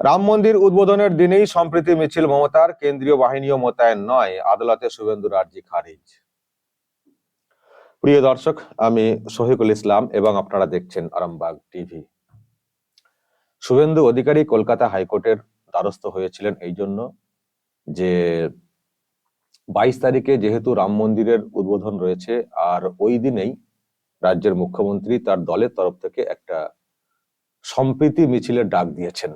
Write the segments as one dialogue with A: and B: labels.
A: রাম মন্দির উদ্বোধনের দিনেই সম্প্রীতি মিছিল মমতার, কেন্দ্রীয় বাহিনীও মোতায়েন নয়, আদালতে শুভেন্দু আর্জি খারিজ। প্রিয় দর্শক, আমি শহীদুল ইসলাম এবং আপনারা দেখছেন আরামবাগ টিভি। শুভেন্দু অধিকারী কলকাতা হাইকোর্টের দ্বারস্থ হয়েছিলেন এই জন্য যে বাইশ তারিখে যেহেতু রাম মন্দিরের উদ্বোধন রয়েছে, আর ওই দিনেই রাজ্যের মুখ্যমন্ত্রী তার দলের তরফ থেকে একটা সম্প্রীতি মিছিলের ডাক দিয়েছেন।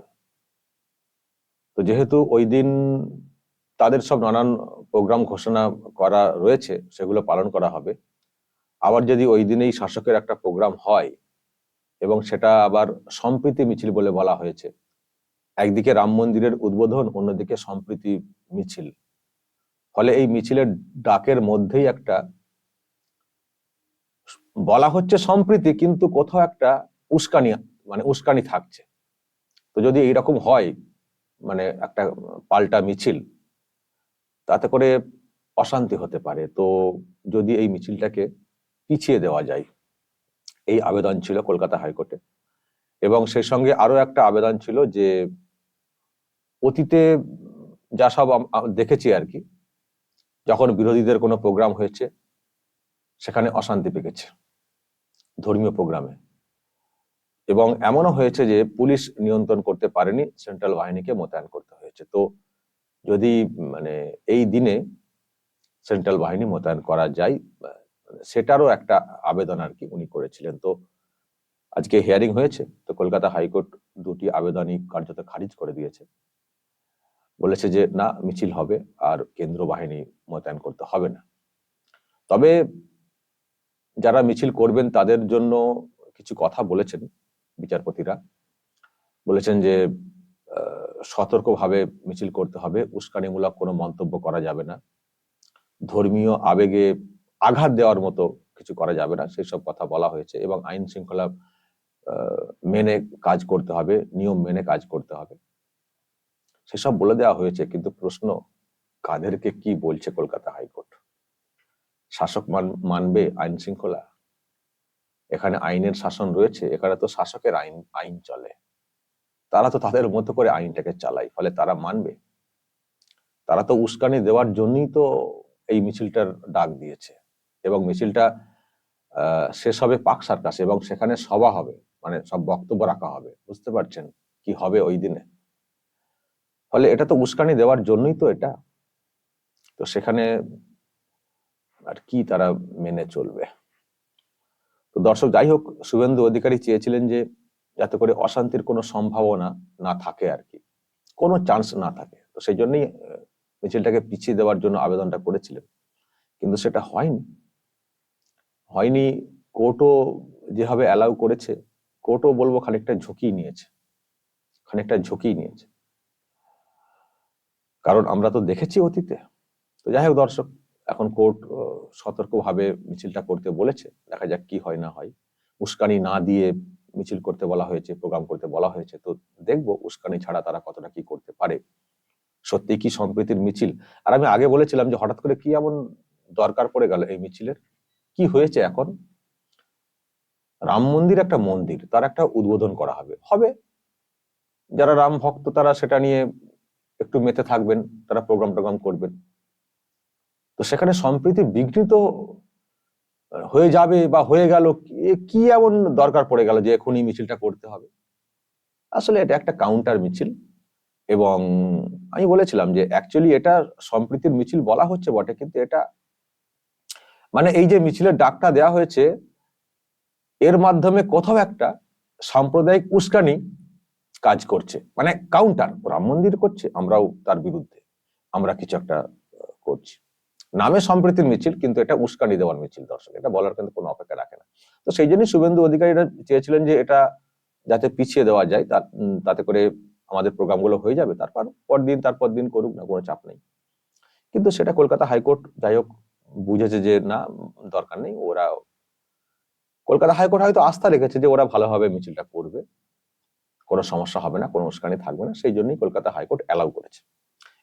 A: তো যেহেতু ওই দিন তাদের সব নানান প্রোগ্রাম ঘোষণা করা রয়েছে, সেগুলো পালন করা হবে। আবার যদি ওই দিনেই শাসকের একটা প্রোগ্রাম হয় এবং সেটা আবার সম্প্রীতি মিছিল বলে বলা হয়েছে, একদিকে রাম মন্দিরের উদ্বোধন, অন্যদিকে সম্প্রীতি মিছিল। ফলে এই মিছিলের ডাকের মধ্যেই একটা বলা হচ্ছে সম্প্রীতি, কিন্তু কোথাও একটা উস্কানি মানে উস্কানি থাকছে। তো যদি এইরকম হয় মানে একটা পাল্টা মিছিল, তাতে করে অশান্তি হতে পারে। তো যদি এই মিছিলটাকে পিছিয়ে দেওয়া যায়, এই আবেদন ছিল কলকাতা হাইকোর্টে। এবং সেই সঙ্গে আরও একটা আবেদন ছিল যে, অতীতে যা সব দেখেছি আর কি, যখন বিরোধীদের কোনো প্রোগ্রাম হয়েছে, সেখানে অশান্তি পেকেছে ধর্মীয় প্রোগ্রামে। এবং এমনও হয়েছে যে পুলিশ নিয়ন্ত্রণ করতে পারেনি, সেন্ট্রাল বাহিনীকে মোতায়েন করতে হয়েছে। তো যদি মানে এই দিনে সেন্ট্রাল বাহিনী মোতায়েন করা যায়, সেটারও একটা আবেদন আর কি উনি করেছিলেন। তো আজকে হিয়ারিং হয়েছে, তো কলকাতা হাইকোর্ট দুটি আবেদনই কার্যত খারিজ করে দিয়েছে। বলেছে যে, না, মিছিল হবে আর কেন্দ্র বাহিনী মোতায়েন করতে হবে না। তবে যারা মিছিল করবেন, তাদের জন্য কিছু কথা বলেছেন। বিচারপতিরা বলেছেন যে সতর্কভাবে মিছিল করতে হবে, উস্কানিমূলক কোনো মন্তব্য করা যাবে না। ধর্মীয় আবেগে আঘাত দেওয়ার মতো কিছু করা যাবে না সেই সব কথা বলা হয়েছে এবং আইন শৃঙ্খলা মেনে কাজ করতে হবে, নিয়ম মেনে কাজ করতে হবে। সেসব বলে দেওয়া হয়েছে, কিন্তু প্রশ্ন, কাদেরকে কি বলছে কলকাতা হাইকোর্ট? শাসক মান- মানবে আইন শৃঙ্খলা? এখানে আইনের শাসন রয়েছে, এখানে তো শাসকের আইন আইন চলে। তারা তো তাদের মতো করে আইনটাকে চালায়, ফলে তারা মানবে। তারা তো উস্কানি দেওয়ার জন্যই তো এই মিছিলটার ডাক দিয়েছে। এবং মিছিলটা শেষ হবে পাক সার্কাসে এবং সেখানে সভা হবে মানে সব বক্তব্য রাখা হবে। বুঝতে পারছেন কি হবে ওই দিনে? ফলে এটা তো উস্কানি দেওয়ার জন্যই তো এটা। তো সেখানে আর কি তারা মেনে চলবে? দর্শক, যাই হোক, শুভেন্দু অধিকারী চেয়েছিলেন যে যাতে করে অশান্তির কোনো সম্ভাবনা না থাকে আর কি। কোনো চান্স না থাকে। তো সেই জন্যই মিছিলটাকে পিছিয়ে দেওয়ার জন্য আবেদনটা করেছিলেন। কিন্তু সেটা হয়নি। হয়নি কোর্টও যেভাবে অ্যালাউ করেছে কোর্টও বলব খানিকটা ঝুঁকি নিয়েছে। খানিকটা ঝুঁকি নিয়েছে। কারণ আমরা তো দেখেছি অতীতে। তো যাই হোক দর্শক এখন কোর্ট সতর্কভাবে মিছিলটা করতে বলেছে। দেখা যাক কি হয় না হয়। উস্কানি না দিয়ে মিছিল করতে বলা হয়েছে, প্রোগ্রাম করতে বলা হয়েছে। তো দেখব উস্কানি ছাড়া তারা কতটা কি করতে পারে। সত্যি কি সম্প্রীতির মিছিল? আর আমি আগে বলেছিলাম যে হঠাৎ করে কি এমন দরকার পড়ে গেল এই মিছিলের? কি হয়েছে এখন? রাম মন্দির একটা মন্দির, তার একটা উদ্বোধন করা হবে। হবে। যারা রাম ভক্ত তারা সেটা নিয়ে একটু মেতে থাকবেন, তারা প্রোগ্রাম টোগ্রাম করবেন। তো সেখানে সম্প্রীতি বিঘ্নিত হয়ে যাবে বা হয়ে গেল কি এমন দরকার পড়ে গেল যে এখনই মিছিলটা করতে হবে? আসলে এটা একটা কাউন্টার মিছিল এবং আমি বলেছিলাম যে অ্যাকচুয়ালি এটা সম্প্রীতির মিছিল বলা হচ্ছে বটে, কিন্তু এটা মানে এই যে মিছিলের ডাকটা দেওয়া হয়েছে, এর মাধ্যমে কোথাও একটা সাম্প্রদায়িক উস্কানি কাজ করছে। মানে কাউন্টার রাম মন্দির করছে, আমরাও তার বিরুদ্ধে, আমরা কিছু একটা করছি। নামে সম্প্রীতির মিছিল, কিন্তু এটা উস্কানি দেওয়ার মিছিল দর্শক, এটা বলার কিন্তু কোনো অপেক্ষা রাখে না। তো সেই জন্যই শুভেন্দু অধিকারীরা চেয়েছিলেন যে এটা যাতে পিছিয়ে দেওয়া যায় তাতে করে আমাদের প্রোগ্রামগুলো হয়ে যাবে, তারপর পর দিন, তারপর দিন করুক না, কোনো চাপ নেই। কিন্তু সেটা কলকাতা হাইকোর্ট যাই হোক বুঝেছে যে না, দরকার নেই, ওরা কলকাতা হাইকোর্ট হয়তো আস্থা রেখেছে যে ওরা ভালোভাবে মিছিলটা করবে, কোনো সমস্যা হবে না, কোনো উস্কানি থাকবে না, সেই জন্যই কলকাতা হাইকোর্ট অ্যালাউ করেছে।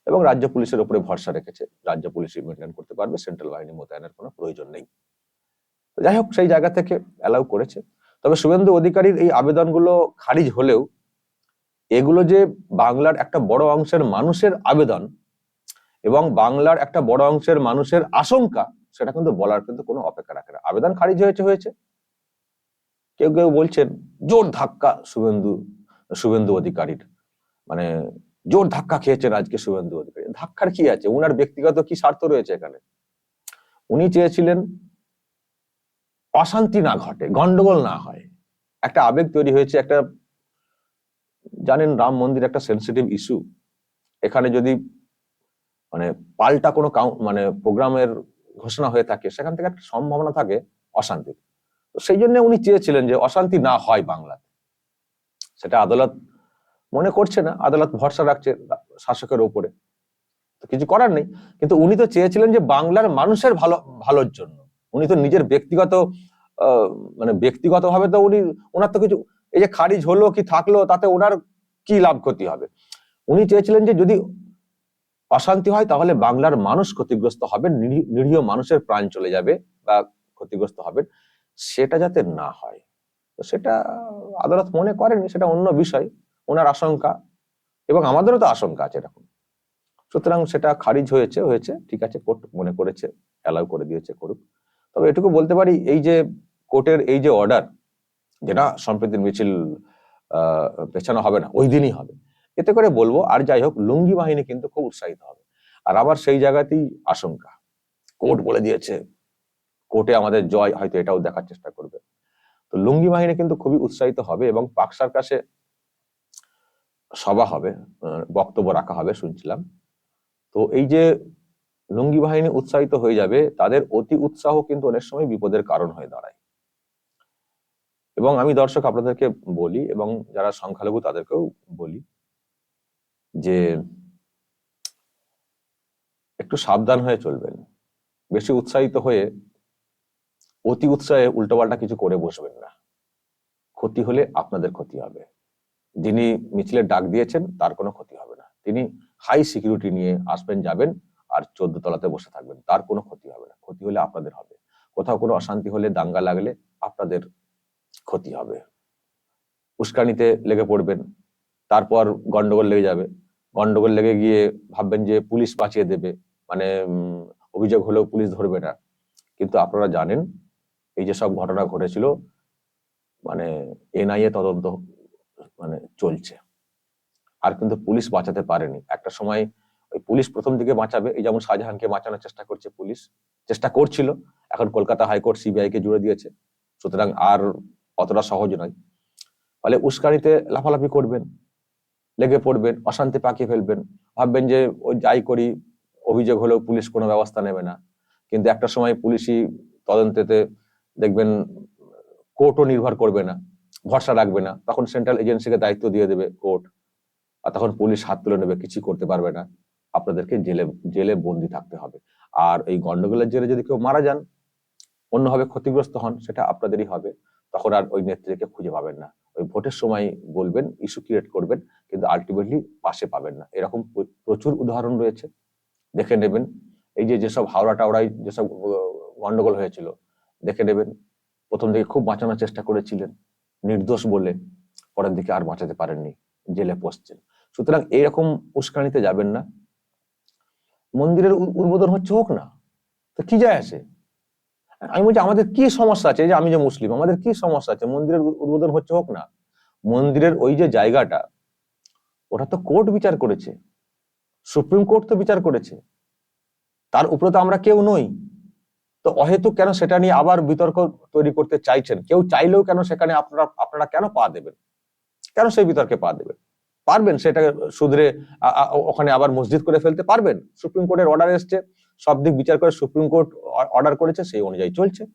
A: এবং রাজ্য পুলিশের উপরে ভরসা রেখেছে। রাজ্য পুলিশই মেনটেন করতে পারবে সেন্ট্রাল বাহিনী মোতায়েনের কোনো প্রয়োজন নেই। যাই হোক, সেই জায়গা থেকে অ্যালাউ করেছে। তবে শুভেন্দু অধিকারীর এই আবেদনগুলো খারিজ হলেও, এগুলো যে বাংলার একটা বড় অংশের মানুষের আবেদন এবং বাংলার একটা বড় অংশের মানুষের আশঙ্কা, সেটা কিন্তু বলার কিন্তু কোনো অপেক্ষা রাখে না। আবেদন খারিজ হয়েছে হয়েছে। কেউ কেউ বলছেন, জোর ধাক্কা শুভেন্দু শুভেন্দু অধিকারীর। মানে জোর ধাক্কা খেয়েছেন আজকে শুভেন্দু অধিকারী। ধাক্কার কি আছে? উনার ব্যক্তিগত কি স্বার্থ রয়েছে এখানে? উনি চেয়েছিলেন অশান্তি না ঘটে, গন্ডগোল না হয়। একটা আবেগ তৈরি হয়েছে, একটা জানেন রাম মন্দির একটা সেন্সিটিভ ইস্যু এখানে যদি মানে পাল্টা কোনো মানে প্রোগ্রামের ঘোষণা হয়ে থাকে, সেখান থেকে একটা সম্ভাবনা থাকে অশান্তির। তো সেই জন্য উনি চেয়েছিলেন যে অশান্তি না হয় বাংলাতে। সেটা আদালত মনে করছে না, আদালত ভরসা রাখছে শাসকের উপরে তো কিছু করার নেই। কিন্তু উনি তো চেয়েছিলেন যে বাংলার মানুষের ভালো, ভালোর জন্য। উনি তো নিজের ব্যক্তিগত মানে ব্যক্তিগতভাবে তো উনি, ওনার তো কিছু, এই যে খারিজ হলো কি থাকল, তাতে ওনার কি লাভ ক্ষতি হবে? উনি চেয়েছিলেন যে যদি অশান্তি হয়, তাহলে বাংলার মানুষ ক্ষতিগ্রস্ত হবে নিরীহ- মানুষের প্রাণ চলে যাবে বা ক্ষতিগ্রস্ত হবেন। সেটা যাতে না হয়। তো সেটা আদালত মনে করেনি, সেটা অন্য বিষয়। ওনার আশঙ্কা এবং আমাদেরও তো আশঙ্কা আছে এরকম। সুতরাং সেটা খারিজ হয়েছে হয়েছে, ঠিক আছে, কোর্ট মনে করেছে, অ্যালাউ করে দিয়েছে করুক। তবে এটুকু বলতে পারি, এই যে কোর্টের এই যে অর্ডার, যেটা সম্প্রীতির মিছিল পেছানো হবে না, ওই দিনই হবে। এতে করে বলব, আর যাই হোক, লুঙ্গি বাহিনী কিন্তু খুব উৎসাহিত হবে। আর আবার সেই জায়গাতেই আশঙ্কা। কোর্ট বলে দিয়েছে, কোর্টে আমাদের জয় হয়তো এটাও দেখার চেষ্টা করবে। তো লুঙ্গি বাহিনী কিন্তু খুবই উৎসাহিত হবে এবং পাকসার কাছে সভা হবে বক্তব্য রাখা হবে, শুনছিলাম। তো এই যে লুঙ্গি বাহিনী উৎসাহিত হয়ে যাবে, তাদের অতি উৎসাহ কিন্তু অনেক সময় বিপদের কারণ হয়ে দাঁড়ায়। এবং আমি দর্শক আপনাদেরকে বলি, এবং যারা সংখ্যালঘু তাদেরকেও বলি, যে একটু সাবধান হয়ে চলবেন। বেশি উৎসাহিত হয়ে অতি উৎসাহে উল্টোপাল্টা কিছু করে বসবেন না। ক্ষতি হলে আপনাদের ক্ষতি হবে। যিনি মিছিলের ডাক দিয়েছেন, তার কোনো ক্ষতি হবে না। তিনি হাই সিকিউরিটি নিয়ে আসবেন, যাবেন আর চোদ্দ তলাতে বসে থাকবেন। তার কোনো ক্ষতি হবে না। ক্ষতি হলে আপনাদের হবে। কোথাও কোনো অশান্তি হলে দাঙ্গা লাগলে আপনাদের ক্ষতি হবে। উস্কানিতে লেগে পড়বেন, তারপর গন্ডগোল লেগে যাবে। গন্ডগোল লেগে গিয়ে ভাববেন যে পুলিশ বাঁচিয়ে দেবে। মানে অভিযোগ হলেও পুলিশ ধরবে না। কিন্তু আপনারা জানেন, এই যে সব ঘটনা ঘটেছিল মানে এনআইএ তদন্ত মানে চলছে। আর কিন্তু পুলিশ বাঁচাতে পারেনি। একটা সময় ওই পুলিশ প্রথম দিকে বাঁচাবে, এই যেমন শাহজাহানকে বাঁচানোর চেষ্টা করছে পুলিশ, চেষ্টা করছিল, এখন কলকাতা হাইকোর্ট সিবিআই কে জুড়ে দিয়েছে। সুতরাং আর অতটা সহজ নয়। ফলে উস্কানিতে লাফালাফি করবেন, লেগে পড়বেন, অশান্তি পাকিয়ে ফেলবেন। ভাববেন যে ওই যাই করি, অভিযোগ হলেও পুলিশ কোনো ব্যবস্থা নেবে না। কিন্তু একটা সময় পুলিশই তদন্তেতে দেখবেন কোর্টও নির্ভর করবে না। ভরসা রাখবে না। তখন সেন্ট্রাল এজেন্সিকে দায়িত্ব দিয়ে দেবে কোর্ট আর তখন পুলিশ হাত তুলে নেবে কিছু করতে পারবে না। আপনাদেরকে জেলে জেলে বন্দি থাকতে হবে। আর এই গন্ডগোলের জেলে যদি কেউ মারা যান, অন্যভাবে ক্ষতিগ্রস্ত হন, সেটা আপনাদেরই হবে। তখন আর ওই নেত্রীকে খুঁজে পাবেন না। ওই ভোটের সময় বলবেন ইস্যু ক্রিয়েট করবেন, কিন্তু আলটিমেটলি পাশে পাবেন না। এরকম প্রচুর উদাহরণ রয়েছে। দেখে নেবেন। এই যে যেসব হাওড়া টাওড়ায় যেসব গন্ডগোল হয়েছিল, দেখে নেবেন। প্রথম দিকে খুব বাঁচানোর চেষ্টা করেছিলেন। নির্দোষ বলে পরের দিকে আর বাঁচাতে পারেননি, জেলে পড়ছেন সুতরাং এইরকম উস্কানিতে যাবেন না। মন্দিরের উদ্বোধন হচ্ছে হোক না, তো কি যায় আসে? আমি বলছি, আমাদের কি সমস্যা আছে? যে আমি যে মুসলিম, আমাদের কি সমস্যা আছে? মন্দিরের উদ্বোধন হচ্ছে হোক না, মন্দিরের ওই যে জায়গাটা, ওটা তো কোর্ট বিচার করেছে। সুপ্রিম কোর্ট তো বিচার করেছে। তার উপরে তো আমরা কেউ নই। তো অহেতুক কেন সেটা নিয়ে আবার বিতর্ক তৈরি করতে চাইছেন? কেউ চাইলেও কেন সেখানে আপনারা আপনারা কেন পা দেবেন? কেন সেই বিতর্কে পা দেবেন? পারবেন সেটা আ- ওখানে আবার মসজিদ করে ফেলতে পারবেন? সুপ্রিম কোর্টের অর্ডার এসছে, সব দিক বিচার করে সুপ্রিম কোর্ট অর্ডার করেছে, সেই অনুযায়ী চলছে।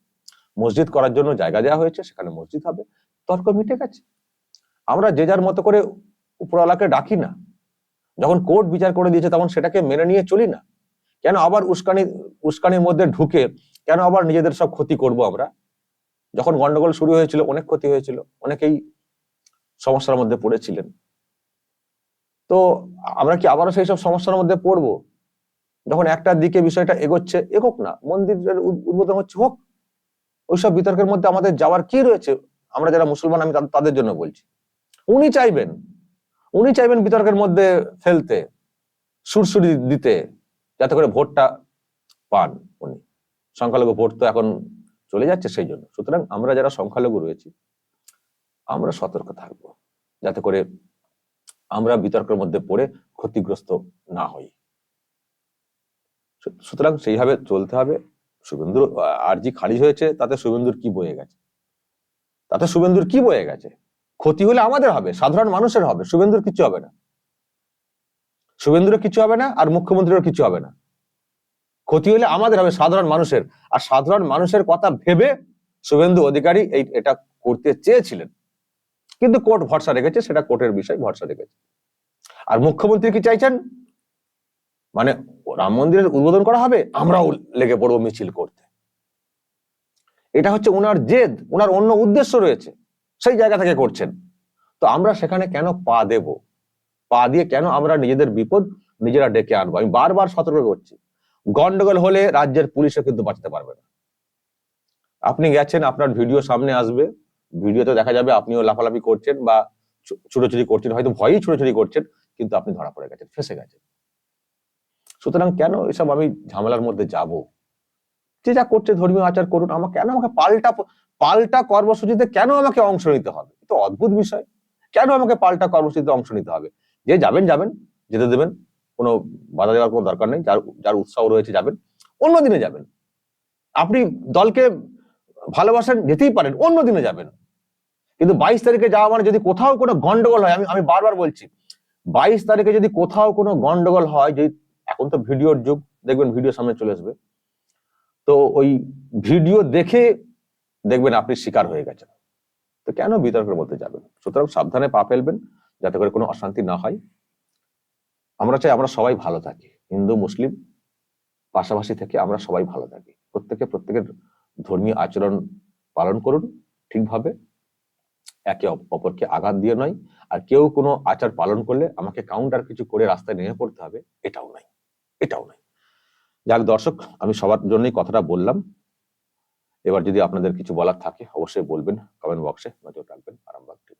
A: মসজিদ করার জন্য জায়গা দেওয়া হয়েছে, সেখানে মসজিদ হবে। তর্ক মিটে গেছে। আমরা যে যার মতো করে উপরওয়ালাকে ডাকি না, যখন কোর্ট বিচার করে দিয়েছে, তখন সেটাকে মেনে নিয়ে চলি না। কেন আবার উস্কানি, উস্কানির মধ্যে ঢুকে কেন আবার নিজেদের সব ক্ষতি করব আমরা? যখন গন্ডগোল শুরু হয়েছিল, অনেক ক্ষতি হয়েছিল, অনেকেই সমস্যার মধ্যে পড়েছিলেন। তো আমরা কি আবারও সেই সব সমস্যার মধ্যে পড়ব? যখন একটা দিকে বিষয়টা এগোচ্ছে, এগোক না, মন্দিরের উদ্বোধন হচ্ছে, হোক। ওইসব বিতর্কের মধ্যে আমাদের যাওয়ার কি রয়েছে? আমরা যারা মুসলমান, আমি তাদের জন্য বলছি। উনি চাইবেন উনি চাইবেন বিতর্কের মধ্যে ফেলতে সুরসুরি দিতে, যাতে করে ভোটটা পান উনি। সংখ্যালঘু ভোট তো এখন চলে যাচ্ছে সেই জন্য। সুতরাং আমরা যারা সংখ্যালঘু রয়েছি আমরা সতর্ক থাকব যাতে করে আমরা বিতর্কের মধ্যে পড়ে ক্ষতিগ্রস্ত না হই। সুতরাং সেইভাবে চলতে হবে। শুভেন্দুর আহ, আর্জি খারিজ হয়েছে তাতে শুভেন্দুর কি বয়ে গেছে? তাতে শুভেন্দুর কি বয়ে গেছে? ক্ষতি হলে আমাদের হবে সাধারণ মানুষের হবে শুভেন্দুর কিছু হবে না। শুভেন্দুর কিছু হবে না আর মুখ্যমন্ত্রীরও কিছু হবে না। ক্ষতি হলে আমাদের হবে সাধারণ মানুষের। আর সাধারণ মানুষের কথা ভেবে শুভেন্দু অধিকারী এই এটা করতে চেয়েছিলেন। কিন্তু কোর্ট ভরসা রেখেছে, সেটা কোর্টের বিষয় ভরসা রেখেছে। আর মুখ্যমন্ত্রী কি চাইছেন? মানে রাম মন্দিরের উদ্বোধন করা হবে, আমরাও লেগে পড়ব মিছিল করতে। এটা হচ্ছে ওনার জেদ ওনার অন্য উদ্দেশ্য রয়েছে, সেই জায়গা থেকে করছেন। তো আমরা সেখানে কেন পা দেব? পা দিয়ে কেন আমরা নিজেদের বিপদ নিজেরা ডেকে আনব? আমি বারবার সতর্ক করছি। গন্ডগোল হলে রাজ্যের পুলিশও কিন্তু বাঁচতে পারবে না। আপনি গেছেন, আপনার ভিডিও সামনে আসবে। ভিডিওতে দেখা যাবে আপনিও লাফালাফি করছেন বা ছুটোছুটি করছেন, হয়তো ভয়েই ছুটোছুটি করছেন, কিন্তু আপনি ধরা পড়ে গেছেন, ফেসে গেছেন। সুতরাং কেন এসব আমি ঝামেলার মধ্যে যাব? যে যা করছে ধর্মীয় আচার করুন, আমার কেন আমাকে পাল্টা পাল্টা কর্মসূচিতে কেন আমাকে অংশ নিতে হবে? তো অদ্ভুত বিষয়। কেন আমাকে পাল্টা কর্মসূচিতে অংশ নিতে হবে? যে যাবেন যাবেন, যেতে দেবেন। কোনো বাধা দেওয়ার কোনো দরকার নেই, যার যার উৎসাহ রয়েছে যাবেন, অন্য দিনে যাবেন। আপনি দলকে ভালোবাসেন, যেতেই পারেন, অন্য দিনে যাবেন। কিন্তু বাইশ তারিখে যাওয়া মানে যদি কোথাও কোনো গন্ডগোল হয়, আমি আমি বারবার বলছি, বাইশ তারিখে যদি কোথাও কোনো গন্ডগোল হয়, যদি, এখন তো ভিডিওর যুগ, দেখবেন ভিডিও সামনে চলে আসবে। তো ওই ভিডিও দেখে দেখবেন আপনি শিকার হয়ে গেছেন। তো কেন বিতর্কের মধ্যে যাবেন? সুতরাং সাবধানে পা ফেলবেন, যাতে করে কোনো অশান্তি না হয়। আমরা চাই আমরা সবাই ভালো থাকি। হিন্দু, মুসলিম পাশাপাশি থেকে আমরা সবাই ভালো থাকি। প্রত্যেকে প্রত্যেকের ধর্মীয় আচরণ পালন করুন ঠিকভাবে। একে অপ- অপরকে আঘাত দিয়ে নয়। আর কেউ কোনো আচার পালন করলে আমাকে কাউন্টার কিছু করে রাস্তায় নেমে পড়তে হবে, এটাও নাই এটাও নাই যাক দর্শক, আমি সবার জন্যই কথাটা বললাম। এবার যদি আপনাদের কিছু বলার থাকে, অবশ্যই বলবেন। কমেন্ট বক্সে নজর রাখবেন। আরামবাগ